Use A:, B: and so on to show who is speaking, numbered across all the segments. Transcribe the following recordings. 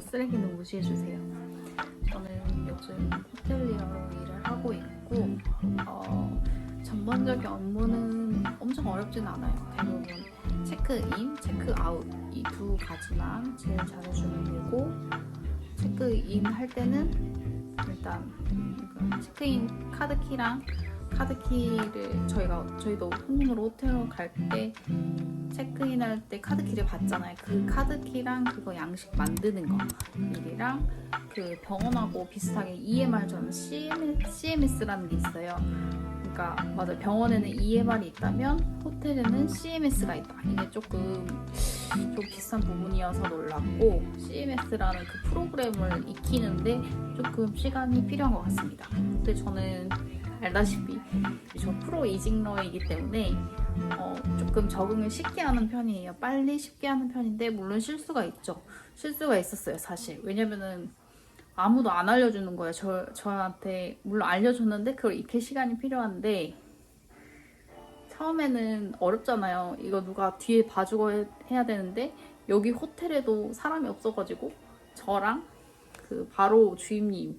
A: 쓰레기는 무시해주세요. 저는 요즘 호텔리어로 일을 하고 있고 어, 전반적인 업무는 엄청 어렵진 않아요. 대부분 체크인, 체크아웃 이 두 가지만 제일 잘해주는 일이고 체크인 할 때는 일단 그 체크인 카드키랑 카드키를 저희가 저희도 손님으로 호텔로 갈 때 체크인 할 때 카드키를 받잖아요. 그 카드키랑 그거 양식 만드는 거 일이랑 그 병원하고 비슷하게 EMR 저는 CMS라는 게 있어요. 그러니까 맞아 병원에는 EMR이 있다면 호텔에는 CMS가 있다. 이게 조금 좀 비싼 부분이어서 놀랐고 CMS라는 그 프로그램을 익히는데 조금 시간이 필요한 것 같습니다. 근데 저는 알다시피 저 프로 이직러이기 때문에 어, 조금 적응을 쉽게 하는 편이에요. 빨리 쉽게 하는 편인데 물론 실수가 있죠. 실수가 있었어요, 사실. 왜냐면은 아무도 안 알려주는 거예요. 저, 저한테 물론 알려줬는데 그걸 익힐 시간이 필요한데 처음에는 어렵잖아요. 이거 누가 뒤에 봐주고 해- 해야 되는데 여기 호텔에도 사람이 없어가지고 저랑 그 바로 주임님이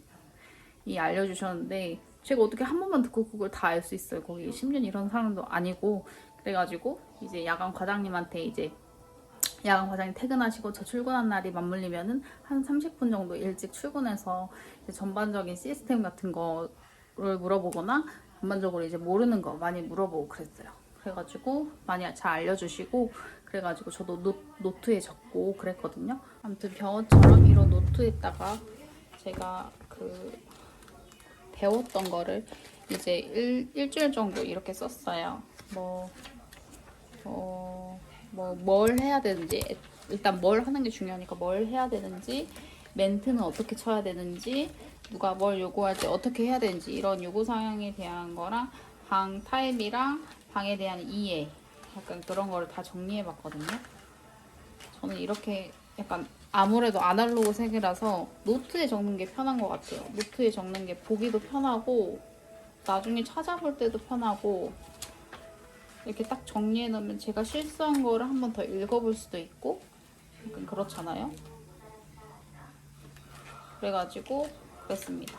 A: 알려주셨는데 제가 어떻게 한 번만 듣고 그걸 다 알 수 있어요. 거기 10년 이런 사람도 아니고 그래가지고 이제 야간 과장님한테 이제 야간 과장님 퇴근하시고 저 출근한 날이 맞물리면은 한 30분 정도 일찍 출근해서 전반적인 시스템 같은 거를 물어보거나 전반적으로 이제 모르는 거 많이 물어보고 그랬어요. 그래가지고 많이 잘 알려주시고 그래가지고 저도 노, 노트에 적고 그랬거든요. 아무튼 병원처럼 이런 노트에다가 제가 그 배웠던 거를 이제 일, 일주일 정도 이렇게 썼어요. 뭐, 어, 뭐, 뭘 해야 되는지, 일단 뭘 하는 게 중요하니까 뭘 해야 되는지, 멘트는 어떻게 쳐야 되는지, 누가 뭘 요구할지 어떻게 해야 되는지, 이런 요구사항에 대한 거랑, 방 타입이랑 방에 대한 이해, 약간 그런 거를 다 정리해 봤거든요. 저는 이렇게 약간 아무래도 아날로그 세계라서 노트에 적는 게 편한 것 같아요. 노트에 적는 게 보기도 편하고 나중에 찾아볼 때도 편하고 이렇게 딱 정리해 놓으면 제가 실수한 거를 한 번 더 읽어볼 수도 있고 약간 그렇잖아요. 그래가지고 그랬습니다.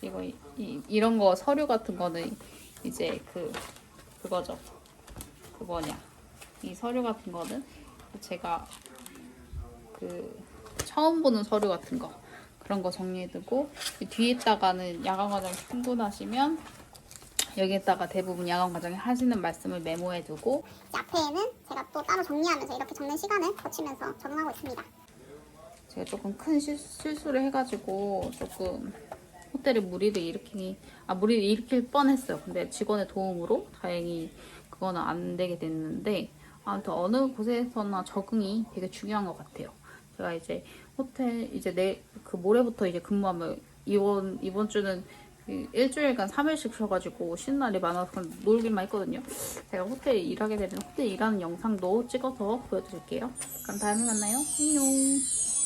A: 그리고 이, 이, 이 런 거 서류 같은 거는 이제 그 그거죠. 그 뭐냐 이 서류 같은 거는 제가 그 처음 보는 서류 같은 거 그런 거 정리해두고 이 뒤에다가는 야간 과정 충분하시면 여기에다가 대부분 야간 과정에 하시는 말씀을 메모해두고
B: 앞에는 제가 또 따로 정리하면서 이렇게 적는 시간을 거치면서 적응하고 있습니다.
A: 제가 조금 큰 실, 실수를 해가지고 조금 호텔에 무리를 일으키니 아 무리를 일으킬 뻔했어요. 근데 직원의 도움으로 다행히 그거는 안 되게 됐는데 아무튼 어느 곳에서나 적응이 되게 중요한 것 같아요. 제가 이제 호텔 이제 내 그 모레부터 이제 근무하면 이번 이번 주는 그 일주일간 3일씩 쉬어가지고 쉬는 날이 많아서 놀기만 했거든요. 제가 호텔에 일하게 되면 호텔 일하는 영상도 찍어서 보여드릴게요. 그럼 다음에 만나요. 안녕.